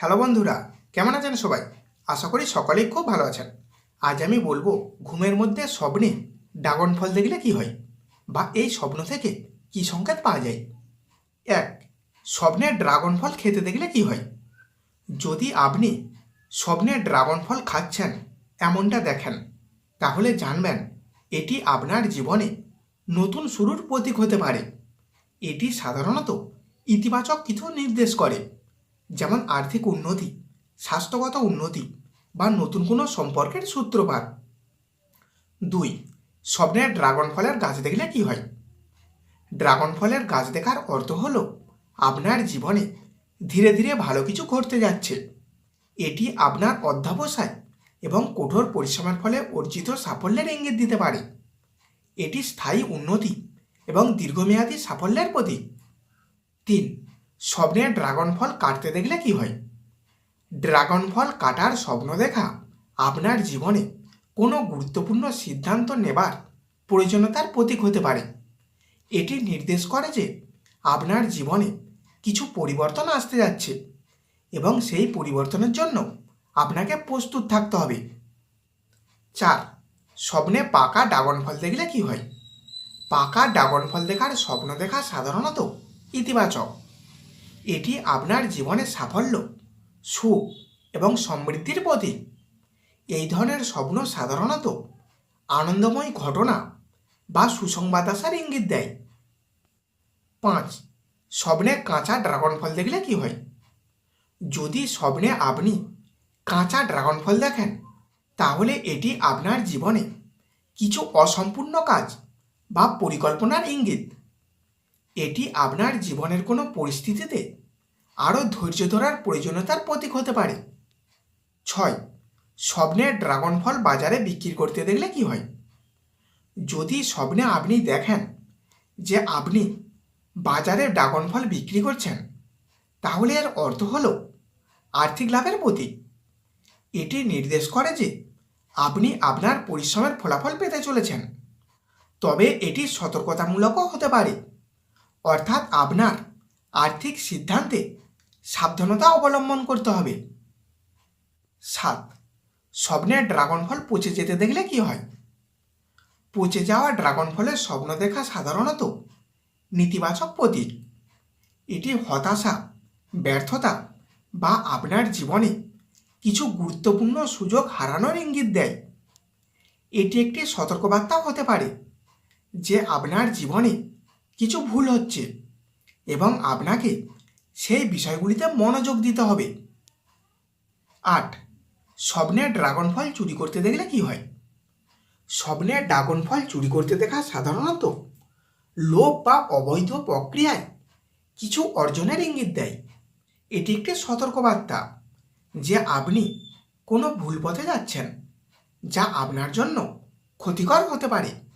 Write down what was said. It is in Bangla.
হ্যালো বন্ধুরা, কেমন আছেন সবাই? আশা করি সকলেই খুব ভালো আছেন। আজ আমি বলব ঘুমের মধ্যে স্বপ্নে ড্রাগন ফল দেখলে কি হয়? বা এই স্বপ্ন থেকে কি সংকেত পাওয়া যায়? এক, স্বপ্নে ড্রাগন ফল খেতে দেখলে কি হয়? যদি আপনি স্বপ্নে ড্রাগন ফল খাচ্ছেন, এমনটা দেখেন, তাহলে জানবেন এটি আপনার জীবনে নতুন শুরুর প্রতীক হতে পারে। এটি সাধারণত ইতিবাচক কিছু নির্দেশ করে। যেমন আর্থিক উন্নতি, স্বাস্থ্যগত উন্নতি বা নতুন কোনো সম্পর্কের সূত্রপাত। দুই, স্বপ্নের ড্রাগন ফলের গাছ দেখলে কি হয়? ড্রাগন ফলের গাছ দেখার অর্থ হল আপনার জীবনে ধীরে ধীরে ভালো কিছু ঘটতে যাচ্ছে। এটি আপনার অধ্যাবসায় এবং কঠোর পরিশ্রমের ফলে অর্জিত সাফল্যের ইঙ্গিত দিতে পারে। এটি স্থায়ী উন্নতি এবং দীর্ঘমেয়াদী সাফল্যের প্রতীক। তিন স্বপ্নে ড্রাগন ফল কাটতে দেখলে কি হয়? ড্রাগন ফল কাটার স্বপ্ন দেখা আপনার জীবনে কোনো গুরুত্বপূর্ণ সিদ্ধান্ত নেবার প্রয়োজনীয়তার প্রতীক হতে পারে। এটি নির্দেশ করে যে আপনার জীবনে কিছু পরিবর্তন আসতে যাচ্ছে এবং সেই পরিবর্তনের জন্য আপনাকে প্রস্তুত থাকতে হবে। চার, স্বপ্নে পাকা ড্রাগন ফল দেখলে কি হয়? পাকা ড্রাগন ফল দেখার স্বপ্ন দেখা সাধারণত ইতিবাচক। এটি আপনার জীবনে সাফল্য, সুখ এবং সমৃদ্ধির প্রতীক। এই ধরনের স্বপ্ন সাধারণত আনন্দময় ঘটনা বা সুসংবাদ আসার ইঙ্গিত দেয়। পাঁচ, স্বপ্নে কাঁচা ড্রাগন ফল দেখলে কি হয়? যদি স্বপ্নে আপনি কাঁচা ড্রাগন ফল দেখেন, তাহলে এটি আপনার জীবনে কিছু অসম্পূর্ণ কাজ বা পরিকল্পনার ইঙ্গিত। এটি আপনার জীবনের কোনো পরিস্থিতিতে আরও ধৈর্য ধরার প্রয়োজনীয়তার প্রতীক হতে পারে। ছয় স্বপ্নের ড্রাগন ফল বাজারে বিক্রি করতে দেখলে কি হয়? যদি স্বপ্নে আপনি দেখেন যে আপনি বাজারে ড্রাগন ফল বিক্রি করছেন, তাহলে এর অর্থ হল আর্থিক লাভের প্রতীক। এটি নির্দেশ করে যে আপনি আপনার পরিশ্রমের ফলাফল পেতে চলেছেন। তবে এটি সতর্কতামূলকও হতে পারে। অর্থাৎ আপনার আর্থিক সিদ্ধান্তে সাবধানতা অবলম্বন করতে হবে। সাত স্বপ্নের ড্রাগন ফল পচে যেতে দেখলে কি হয়? পচে যাওয়া ড্রাগন ফলের স্বপ্ন দেখা সাধারণত নেতিবাচক প্রতীক। এটি হতাশা, ব্যর্থতা বা আপনার জীবনে কিছু গুরুত্বপূর্ণ সুযোগ হারানোর ইঙ্গিত দেয়। এটি একটি সতর্কবার্তাও হতে পারে যে আপনার জীবনে কিছু ভুল হচ্ছে এবং আপনাকে সেই বিষয়গুলিতে মনোযোগ দিতে হবে। আট, স্বপ্নে ড্রাগন ফল চুরি করতে দেখলে কি হয়? স্বপ্নে ড্রাগন ফল চুরি করতে দেখা সাধারণত লোভ বা অবৈধ প্রক্রিয়ায় কিছু অর্জনের ইঙ্গিত দেয়। এটি একটি সতর্কবার্তা যে আপনি কোনো ভুল পথে যাচ্ছেন, যা আপনার জন্য ক্ষতিকর হতে পারে।